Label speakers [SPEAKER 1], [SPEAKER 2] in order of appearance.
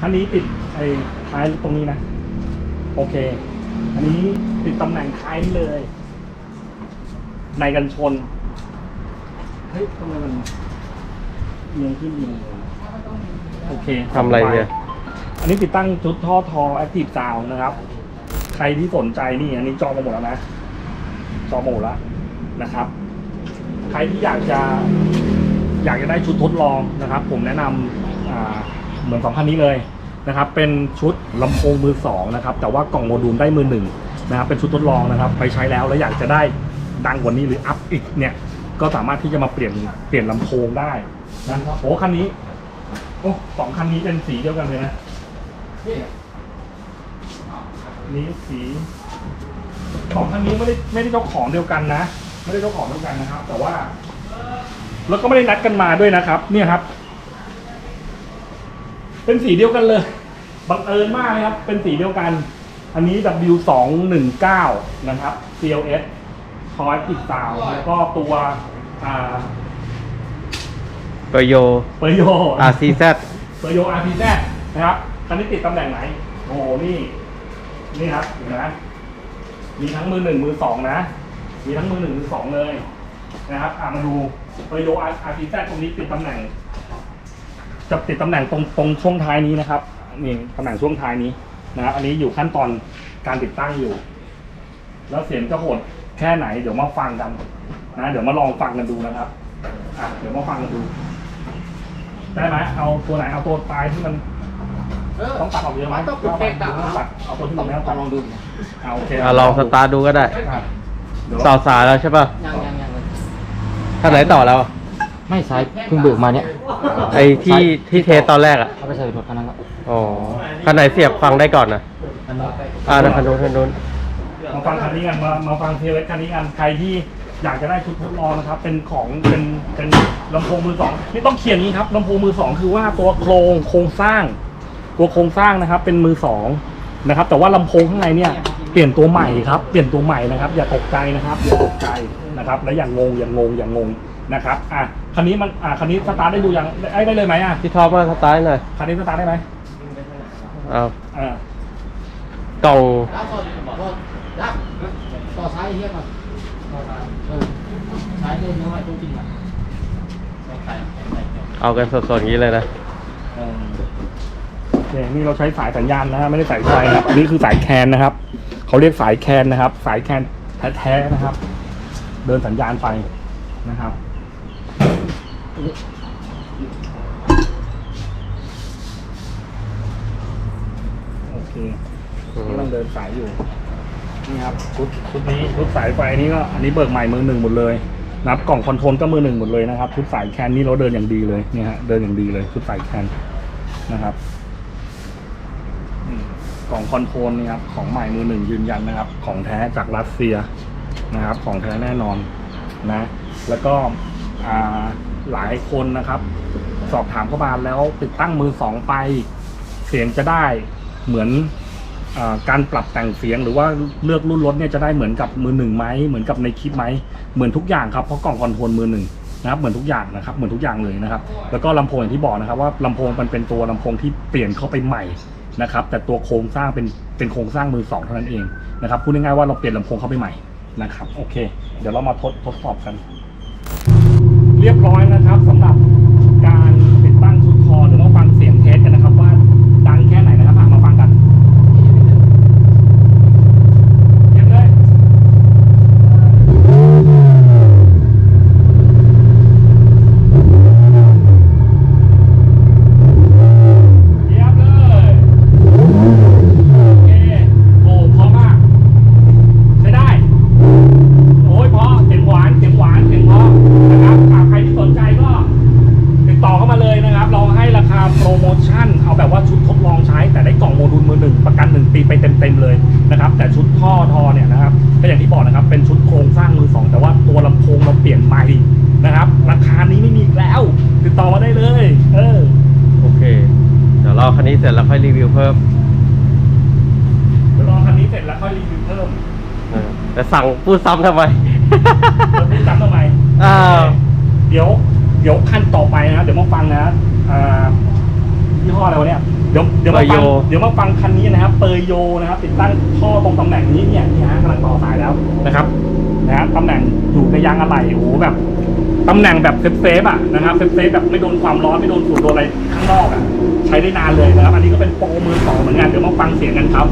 [SPEAKER 1] คันนี้ติดไอ้ท้ายตรงนี้นะ โอเค อันนี้ติดตำแหน่งท้ายนี่เลย ในกันชน เฮ้ยทำไมมันเอียงขึ้นเอียงลงโอเค
[SPEAKER 2] ทำอะไรเนี่ย
[SPEAKER 1] อันนี้ติดตั้งชุดท่อทอแอคทีฟซาวนะครับ ใครที่สนใจนี่ อันนี้จองมาหมดแล้วนะ จองมาหมดแล้วนะครับ ใครที่อยากจะ อยากจะได้ชุดทดลองนะครับ ผมแนะนำอ่า เหมือนสองคันนี้เลยนะครับเป็นชุดลำโพงมือสองนะครับแต่ว่ากล่องโมดูลได้มือหนึ่งนะครับเป็นชุดทดลองนะครับ ไปใช้แล้วแล้วอยากจะได้ดังกว่านี้หรืออัพอีกเนี่ยก็สามารถที่จะมาเปลี่ยนเปลี่ยนลำโพงได้นะครับโอ้คันนี้โอ้สองคันนี้เป็นสีเดียวกันเลยนะนี่ยนี้สีสองคันนี้ไม่ได้ไม่ได้เจ้าของเดียวกันนะ ไม่ได้เจ้าของเดียวกันนะครับ แต่ว่า แล้วก็ไม่ได้นัดกันมาด้วยนะครับ เนี่ยครับ เป็นสีเดียวกันเลย บังเอิญมากเลยครับ เป็นสีเดียวกัน อันนี้ W 2 1 9 นะครับ CLS คอยติดตาวแล้วก็ตัวอ่า
[SPEAKER 2] เปโย
[SPEAKER 1] เปอร์โย
[SPEAKER 2] RCZ
[SPEAKER 1] เปอร์โย RPZ นะครับคันนี้ติดตำแหน่งไหน โอ้โหนี่ นี่ครับเห็นไหมมีทั้งมือหนึ่งมือสองนะ มีทั้งมือหนึ่งมือสองเลยนะครับ อะมาดูเปอร์โย RPZ ตรงนี้ติดตำแหน่ง จะติดตำแหน่งตรงตรงช่วงท้ายนี้นะครับนี่ตำแหน่งช่วงท้ายนี้นะครับอันนี้อยู่ขั้นตอนการติดตั้งอยู่ แล้วเสียงจะโหดแค่ไหน เดี๋ยวมาฟังกันนะเดี๋ยวมาลองฟังกันดูนะครับอะเดี๋ยวมาฟังกันดู ได้ไหมเอาตัวไหนเอาตัวปลายที่มันต้องตัดออกเยอะไหม
[SPEAKER 3] ต้องแตกต่าง
[SPEAKER 1] ต้องตัดเอาตัวที่มันไม่ต้องตัด
[SPEAKER 3] ลองดู
[SPEAKER 1] เอาโอเค
[SPEAKER 2] อะลองสตาร์ทดูก็ได้
[SPEAKER 1] อะเดี๋ยว
[SPEAKER 2] สาวสายแล้วใช่ป่ะ
[SPEAKER 3] ยังยังยังเลย
[SPEAKER 2] ท่านไหนต่อแล้ว
[SPEAKER 3] ไม่ใช้เพิ่งเบิกมาเนี่ย
[SPEAKER 2] ไอ้ที่ที่เทสตอนแรกอะ
[SPEAKER 3] เอาไปใส่รถคันนั้นแล้ว
[SPEAKER 2] อ๋อคันไหนเสียบฟังได้ก่อนนะ
[SPEAKER 3] อันนี้
[SPEAKER 2] อ่าคันนู้นคันนู้น
[SPEAKER 1] มาฟังคันนี้กันมามาฟังเทเลคันนี้กันใครที่อยากจะได้ชุดทดลองนะครับ เป็นของเป็นเป็นลำโพงมือสองนี่ต้องเขียนนี้ครับลำโพงมือสองคือว่าตัวโครงโครงสร้าง ตัวโครงสร้างนะครับ เป็นมือสองนะครับ แต่ว่าลำโพงข้างในเนี่ยเปลี่ยนตัวใหม่ครับ เปลี่ยนตัวใหม่นะครับ อย่าตกใจนะครับอย่าตกใจนะครับ และอย่างงงอย่างงงอย่างงง นะครับอะคันนี้มันอะคันนี้สตาร์ทได้ดูยังได้ได้เลยไหมอะ
[SPEAKER 2] ที่ท็อปมาสตาร์ทหน่อย
[SPEAKER 1] คันนี้สตาร์ทได้ไหม
[SPEAKER 2] เอา
[SPEAKER 1] อ่า
[SPEAKER 2] กล่อง
[SPEAKER 3] รับต่อรับต่อซ้ายเฮียก่อนเออซ้ายเลยน้อยต้องจริงอะ
[SPEAKER 2] เอากันสดๆอย่างนี้เลยนะ
[SPEAKER 1] เออโอเคนี่เราใช้สายสัญญาณนะฮะไม่ได้สายไฟนะครับอันนี้คือสายแคนนะครับเขาเรียกสายแคนนะครับ สายแคนแท้ๆนะครับ เดินสัญญาณไปนะครับ โอเคกำลังเดินสายอยู่ นี่ครับชุดชุดนี้ชุดสายไฟนี้ก็อันนี้เบิกใหม่มือหนึ่งหมดเลยนะครับกล่องคอนโทรลก็มือหนึ่งหมดเลยนะครับชุดสายแคนนี่เราเดินอย่างดีเลยเนี่ยฮะเดินอย่างดีเลยชุดสายแคนนะครับอืมกล่องคอนโทรลนี่ครับของใหม่มือหนึ่งยืนยันนะครับ ของแท้จากรัสเซียนะครับ ของแท้แน่นอนนะ แล้วก็อ่าหลายคนนะครับ สอบถามเข้ามาแล้วติดตั้งมือสองไป เสียงจะได้เหมือนอการปรับแต่งเสียงหรือว่าเลือกรุ่นรถเนี่ยจะได้เหมือนกับมือหนึ่งไหมเหมือนกับในคลิปไหมเหมือนทุกอย่างครับเพราะกล่องคอนโทรลมือหนึ่งนะครับเหมือนทุกอย่างนะครับเหมือนทุกอย่างเลยนะครับ แล้วก็ลำโพงอย่างที่บอกนะครับ ว่าลำโพงมันเป็นตัวลำโพงที่เปลี่ยนเข้าไปใหม่นะครับ แต่ตัวโครงสร้างเป็นเป็นโครงสร้างมือสองเท่านั้นเองนะครับพูดง่ายๆว่าเราเปลี่ยนลำโพงเข้าไปใหม่นะครับโอเค เดี๋ยวเรามาทดทดสอบกัน เรียบร้อยนะครับสำหรับการติดตั้งชุดคอเดี๋ยวมาฟังเสียงเทสกันนะครับ ว่าดังแค่ไหนนะครับอะมาฟังกันเยี่ยมเลยเยี่ยมเลยโอเคโอ้พอมากใช้ได้ โอ้ยเพราะเสียงหวานเสียงหวานเสียงเพราะนะครับอ่าใครที่สนใจก็ติดต่อเข้ามาเลยนะครับ เราให้ราคาโปรโมชั่น เอาแบบว่าชุดทดลองใช้ แต่ได้กล่องโมดูลมือหนึ่งประกันหนึ่งปีไปเต็มๆเลยนะครับ แต่ชุดท่อทอเนี่ยนะครับก็อย่างที่บอกนะครับ เป็นชุดโครงสร้างมือสองแต่ว่าตัวลำโพงเราเปลี่ยนใหม่นะครับ ราคานี้ไม่มีอีกแล้ว ติดต่อมาได้เลย เออ
[SPEAKER 2] โอเค เดี๋ยวรอคันนี้ เสร็จแล้วค่อยรีวิวเพิ่ม
[SPEAKER 1] เดี๋ยวรอคันนี้เสร็จแล้วค่อยรีวิวเพิ่ม
[SPEAKER 2] เออแต่สั่งพูดซ้ำทำไม
[SPEAKER 1] แล้วพูดจำทำไม
[SPEAKER 2] อ้าว
[SPEAKER 1] เดี๋ยว เดี๋ยวขั้นต่อไปนะ เดี๋ยวมาฟังนะอ่ายี่ห้ออะไรวะเนี่ย เดี๋ยว เดี๋ยวมาฟัง
[SPEAKER 2] เปอร์โย
[SPEAKER 1] เดี๋ยวมาฟังคันนี้นะครับ เปอร์โยนะครับ ติดตั้งท่อตรงตำแหน่งนี้เนี่ยนี่ฮะกำลังต่อสายแล้วนะครับ นะฮะตำแหน่งอยู่ในยางอะไหล่โอ้โหแบบ ตำแหน่งแบบเซฟเซฟๆอะนะครับเซฟเซฟแบบไม่โดนความร้อนไม่โดนฝุ่นโดนอะไรข้างนอกอะ ใช้ได้นานเลยนะครับ อันนี้ก็เป็นโปรมือสองเหมือนกันเดี๋ยวมาฟังเสียงกันครับ